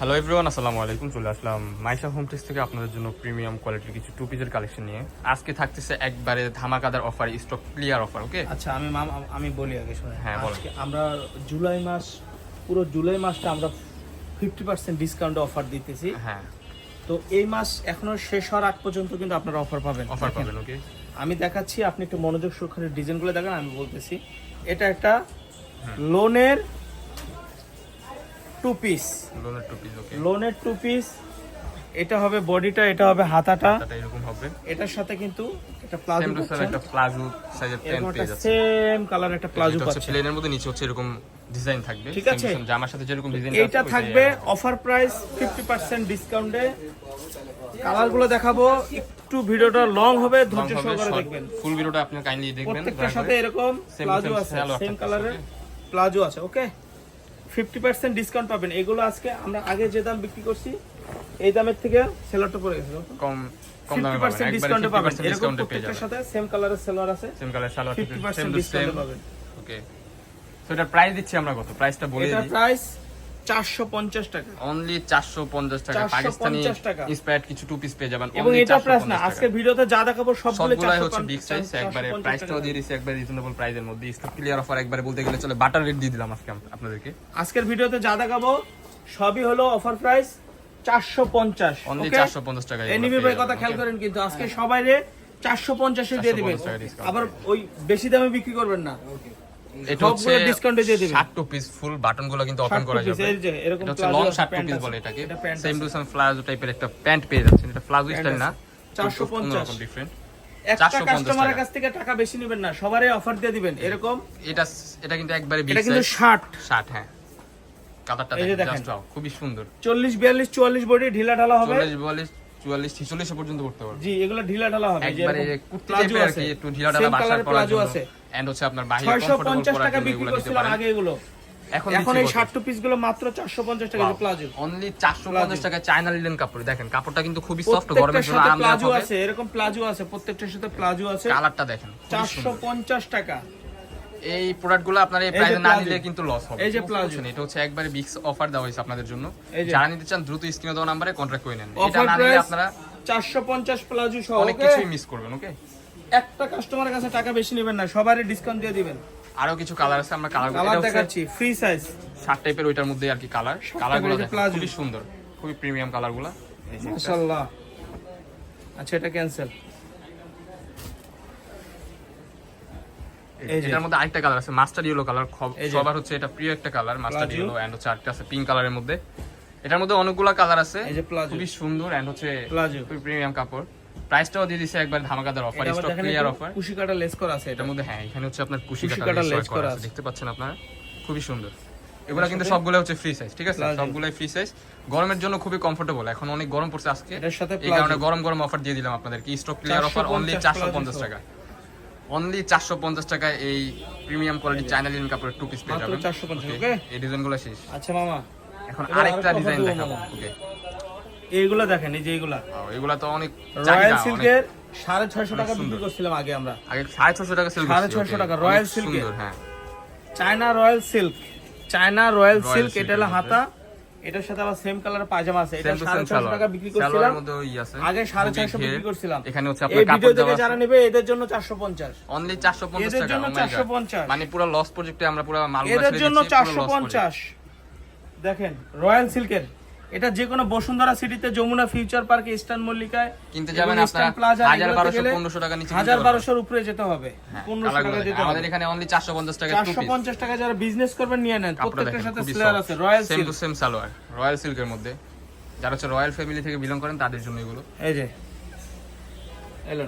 Hello everyone আসসালামু আলাইকুম চলে আসলাম মাইশা হোম টেক্স থেকে আপনাদের জন্য প্রিমিয়াম কোয়ালিটির কিছু টু পিসের কালেকশন নিয়ে। আজকে থাকতেছে একবারে ধামাকাদার offer stock clear offer okay আচ্ছা আমি মাম আমি বলি আগে শুনে হ্যাঁ। আজকে আমরা জুলাই মাস পুরো জুলাই মাসটা আমরা ফিফটি পার্সেন্ট ডিসকাউন্ট অফার দিতেছি। হ্যাঁ। তো এই মাস এখনও শেষ হওয়ার আগ পর্যন্ত কিন্তু আপনারা অফার পাবেন। অফার পাবেন ওকে আমি দেখাচ্ছি আপনি একটু মনোযোগ সহকারে ডিজাইনগুলো দেখেন আমি বলতেছি। এটা একটা লোনের টু পিস লোনের টু পিস ওকে লোনের টু পিস এটা হবে বডিটা এটা হবে হাতাটা। এরকম হবে। এটার সাথে কিন্তু একটা প্লাজো সেম একটা প্লাজো সাইজের প্যান্ট পেয়ে যাচ্ছে সেম কালার একটা প্লাজো এটা হচ্ছে প্লেনের মধ্যে নিচে হচ্ছে এরকম ডিজাইন থাকবে। ঠিক আছে। জামার সাথে যেরকম ডিজাইন এইটা থাকবে অফার প্রাইস ফিফটি পার্সেন্ট ডিসকাউন্টে কালারগুলো দেখাবো একটু ভিডিওটা লং হবে ধৈর্য সহকারে দেখবেন। ফুল ভিডিওটা আপনি কাইন্ডলি দেখবেন প্রত্যেকটার সাথে এরকম প্লাজো আছে সেম কালারের প্লাজো আছে ওকে ফিফটি পার্সেন্ট ডিসকাউন্ট পাবেন। এগুলো আজকে আমরা আগে যে দাম বিক্রি করছি এই দামের থেকে সেলারটা পড়ে গেছে কম কম দামে পাবেন। ডিসকাউন্টে পাবেন। এরকম প্রত্যেকটার সাথে সেম কালারের সেলোয়ার আছে। সেম সেম ডিসকাউন্টে পাবেন। ওকে তো এটা প্রাইস দিচ্ছি আমরা কত? প্রাইসটা বলে দিই। প্রাইস চারশো পঞ্চাশ টাকা। অনলি চারশো পঞ্চাশ টাকা। পাকিস্তানি ইন্সপায়ার্ড কিছু টু পিস পেয়ে যাবেন। এবং এটা প্রাইস না আজকে ভিডিওতে যা দেখাবো সবগুলো হচ্ছে বিগ সাইজ একবারে প্রাইসটাও দিয়ে দিচ্ছি একবারে রিজনেবল প্রাইসের মধ্যে। স্টক ক্লিয়ার অফার একবারে বলতে গেলে চলে বাটার রেট দিয়ে দিলাম আজকে আপনাদেরকে। আজকের ভিডিওতে যা দেখাবো সবই হলো অফার প্রাইস চারশো পঞ্চাশ অনলি চারশো পঞ্চাশ টাকা এনিমি ভাই কথা খেয়াল করেন কিন্তু আজকে সবাই রে চারশো পঞ্চাশে দিয়ে দিবেন। 450 আবার ওই বেশি দামে বিক্রি করবেন না। এটা হচ্ছে সবগুলো দিয়ে দিবেন। ষাট টু পিস ফুল বাটনগুলো কিন্তু ওপেন করা যাবে। এই যে এরকম হচ্ছে লং আছে, শার্ট টু পিস বলে এটাকে। সেম টু সেম প্লাজো টাইপের একটা প্যান্ট পেয়ে যাচ্ছেন। এটা প্লাজো স্টাইল না। 450 অন্যরকম ডিফারেন্ট একটা কাস্টমারের কাছ থেকে টাকা বেশি নেবেন না। সবারই অফার দিয়ে দিবেন। এরকম? এটা এটা কিন্তু একবারে এটা কিন্তু সাইজ ষাট। শার্ট হ্যাঁ। কালারটা দেখেন দেখেন। জাস্ট ওয়াও খুবই সুন্দর। চল্লিশ বিয়াল্লিশ চুয়াল্লিশ বডি ঢিলা ঢালা হবে। চুয়াল্লিশ ছিচল্লিশ পর্যন্ত করতে পারবে। জি এগুলো ঢিলা ঢালা হবে। যে একবারে কুর্তি টাইপের আর কি একটু ঢিলা ঢালা আছে। এন্ড হচ্ছে আপনার টাকা বিক্রি এগুলো নিতে করছিলাম পারেন। আগে এগুলো। এখন এখন এই ষাট টু পিসগুলো মাত্র চারশো পঞ্চাশ টাকা প্লাজো অনলি চারশো পঞ্চাশ টাকা চায়না লিলেন কাপড়। দেখেন কাপড়টা কিন্তু খুবই সফট গরমের জন্য আরামদায়ক প্লাজো আছে এরকম প্লাজো আছে প্রত্যেকটার সাথে প্লাজো আছে। কালারটা দেখেন খুবই চারশো সুন্দর। পঞ্চাশ টাকা। এই প্রোডাক্টগুলো আপনার এই প্রাইসে না নিলে কিন্তু লস হবে। এই যে প্লাজো। এটা হচ্ছে একবারে বিগ অফার দেওয়া হয়েছে আপনাদের জন্য। যারা নিতে চান দ্রুত স্ক্রিনে দেওয়া নাম্বারে কন্ট্যাক্ট করে নেন। এটা না নিলে আপনারা চারশো পঞ্চাশ প্লাজো সহ অনেক? কিছুই মিস করবেন ওকে একটা কাস্টমারের কাছে টাকা বেশি নেবেন না সবারই ডিসকাউন্ট দিয়ে দিবেন। আরও কিছু কালার আছে আমরা কালার কালার দেখাচ্ছি ফ্রি সাইজ শার্ট টাইপের ওইটার মধ্যে আর কি কালার কালারগুলো। খুবই সুন্দর খুবই প্রিমিয়াম কালারগুলো। মাশাআল্লাহ। আচ্ছা এটা ক্যান্সেল এটার মধ্যে আরেকটা কালার আছে মাস্টার ইয়েলো কালার সবার হচ্ছে এটা প্রিয় একটা কালার মাস্টার। ইয়েলো এন্ড হচ্ছে আরেকটা আছে পিঙ্ক কালারের মধ্যে। এটার মধ্যে অনেকগুলা কালার আছে এই যে প্লাজো। খুবই সুন্দর এন্ড হচ্ছে প্রিমিয়াম কাপড়। প্রাইসটাও দিয়ে দিছে একবার ধামাকাদার অফার স্টক ক্লিয়ার অফার কুশি কাটা লেস করা আছে এটার মধ্যে হ্যাঁ এখানে হচ্ছে আপনার কুশি কাটা লেস করা আছে। দেখতে পাচ্ছেন আপনারা? খুবই সুন্দর। এগুলো কিন্তু সবগুলো হচ্ছে ফ্রি সাইজ ঠিক আছে। সবগুলাই ফ্রি সাইজ গরমের জন্য খুবই কমফোর্টেবল এখন অনেক গরম পড়ছে আজকে। এটার সাথে এই কারণে গরম গরম অফার দিয়ে দিলাম আপনাদের কি স্টক ক্লিয়ার অফার অনলি 450 চারশো পঞ্চাশ টাকা। অনলি চারশো পঞ্চাশ টাকায় এই প্রিমিয়াম কোয়ালিটি চাইনা লিন কাপড়ের টু পিস পেয়ে যাবেন। 450 Okay, okay? এই ডিজাইনগুলো শেষ। আচ্ছা মামা। এখন আরেকটা ডিজাইন দেখাবো ওকে এইগুলা দেখেন এই যে এইগুলা। এগুলা তো অনেক রয়্যাল সিল্কের সাড়ে ছয়শো টাকা বিক্রি করছিলাম আগে আমরা। আগে সাড়ে ছশো টাকা সাড়ে ছয়শো টাকা, রয়্যাল সিল্কের। সুন্দর হ্যাঁ। China royal silk China royal silk এটা হলো হাতা। এটার সাথে আবার সেম কালার পায়জামা আছে। এটা Same to সাড়ে same ছয়শো সালোয়ার। টাকা বিক্রি করছিলাম। মধ্যে ওই আছে। আগে সাড়ে খুবই ছয়শো ঘের। বিক্রি করছিলাম। এখানে হচ্ছে আপনার কাপড় থেকে যারা নেবে এদের জন্য চারশো পঞ্চাশ। অনলি চারশো পঞ্চাশ এদের টাকা জন্য oh my God. 450 মানে পুরো লস প্রজেক্টে আমরা পুরো মাল এদের জন্য চারশো পঞ্চাশ। দেখেন রয়্যাল সিল্কের এটা যে কোনো বসুন্ধরা সিটিতে যমুনা ফিউচার পার্কে ইস্টার্ন মল্লিকায় কিনতে যাবেন আপনারা প্লাজা হাজার এগুলোতে বারোশো গেলে পনেরোশো টাকা নিচে হাজার বারোশোর উপরে যেতে হবে পনেরোশো টাকা যেতে আমাদের এখানে অনলি চারশো পঞ্চাশ টাকা চারশো পঞ্চাশ টাকা যারা বিজনেস করবেন নিয়ে নেন। প্রত্যেকটার সাথে স্লেয়ার আছে royal same silk two same salwar royal সিল্কের মধ্যে। যারা হচ্ছে রয়্যাল ফ্যামিলি থেকে বিলং করেন তাদের জন্য এগুলো। এই যে এলো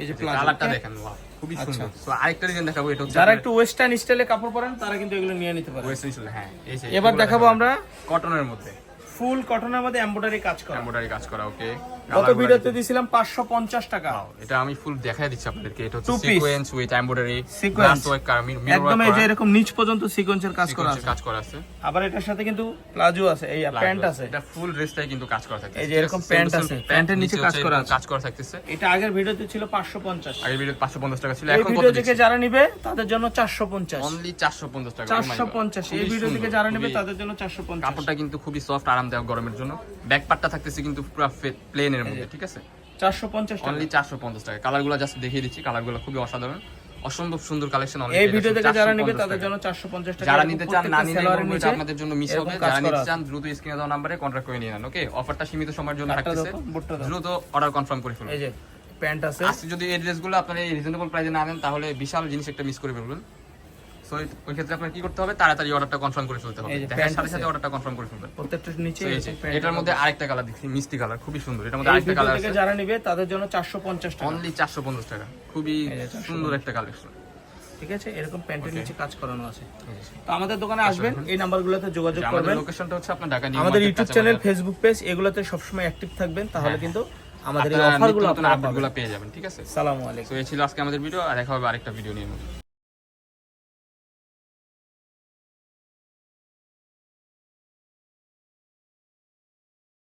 এই যে প্লাজো। কালারটা দেখেন বাহ খুবই আচ্ছা। সুন্দর। তো আরেকটা ডিজাইন দেখাবো এটা হচ্ছে যারা একটু ওয়েস্টার্ন স্টাইলে কাপড় পরেন তারা কিন্তু এগুলো নিয়ে নিতে পারে ওয়েস্টার্ন স্টাইল হ্যাঁ এই যে এবার দেখাবো আমরা কটনের মধ্যে। ফুল কটনের মধ্যে এমব্রয়ডারি কাজ করা। এমব্রয়ডারি কাজ করা ওকে গত ভিডিওতে পাঁচশো পঞ্চাশ টাকা। এটা আমি ফুল দেখাই দিচ্ছি আপনাদেরকে। এটা হচ্ছে sequence with embroidery. Glass work একদম এই যে এরকম নিচ পর্যন্ত সিকোয়েন্সের কাজ করা আছে। কাজ করা আছে। আবার এটার সাথে কিন্তু প্লাজো আছে এই প্যান্ট আছে। এটা ফুল ড্রেসটাই কিন্তু কাজ করা থাকে এই যে এরকম প্যান্ট আছে, প্যান্টের নিচে কাজ করা আছে। কাজ করা থাকতেছে। এটা আগের ভিডিওতে ছিল পাঁচশো পঞ্চাশ। আগের ভিডিও 550 টাকা ছিল এখন ভিডিও থেকে যারা নিবে তাদের জন্য চারশো পঞ্চাশ। অনলি 450 টাকা চারশো পঞ্চাশ এই ভিডিও থেকে যারা নেবে তাদের জন্য চারশো পঞ্চাশ। কাপড়টা কিন্তু খুবই সফট আরামদায়ক গরমের জন্য। ব্যাক পার্টটা থাকতেছে কিন্তু পুরো প্লেনের মধ্যে ঠিক আছে? চারশো পঞ্চাশ টাকা। অনলি 450 টাকা। কালারগুলো জাস্ট দেখিয়ে দিচ্ছি কালারগুলো খুবই অসাধারণ। অসম্ভব সুন্দর কালেকশন এই ভিডিও থেকে যারা নিবে তাদের জন্য চারশো পঞ্চাশ টাকা যারা নিতে চান না নিলে এটা আপনাদের জন্য মিস হবে। যারা নিতে চান দ্রুত স্ক্রিনে দেওয়া নম্বরে করে নিয়ে নেন ওকে অফারটা সীমিত সময়ের জন্য থাকতেছে। দ্রুত অর্ডার কনফার্ম করে ফেলুন। এই যে প্যান্ট আছে। আজকে যদি এই ড্রেসগুলো আপনারা এই রিজনেবল প্রাইসে না নেন তাহলে বিশাল জিনিস একটা মিস করে ফেলবেন। সো ওই ক্ষেত্রে আপনার কি করতে হবে? তাড়াতাড়ি অর্ডারটা কনফার্ম করে ফেলতে হবে। দেখার সাথে সাথে অর্ডারটা কনফার্ম করে ফেলবেন প্রত্যেকটার নিচে এটার মধ্যে আরেকটা কালার দেখছি মিষ্টি কালার খুবই সুন্দর। এটার মধ্যে আরেকটা কালার আছে। যারা নিবে তাদের জন্য চারশো পঞ্চাশ টাকা। অনলি চারশো পঞ্চাশ টাকা। খুবই 450 সুন্দর একটা কালেকশন ঠিক আছে? এরকম প্যান্টের নিচে কাজ করানো আছে। তো আমাদের দোকানে আসবেন এই নাম্বারগুলোতে যোগাযোগ আমাদের করবেন। লোকেশনটা হচ্ছে আপনার ঢাকা নিউ আমাদের ইউটিউব চ্যানেল ফেসবুক পেজ এগুলোতে সবসময় অ্যাক্টিভ থাকবেন। তাহলে হ্যাঁ, কিন্তু আমাদের এই অফারগুলো আপনারা আপডেটগুলো পেয়ে যাবেন ঠিক আছে? সালামু আলাইকুম। তো এই ছিল আজকে আমাদের ভিডিও আর দেখা হবে আরেকটা ভিডিও নিয়ে।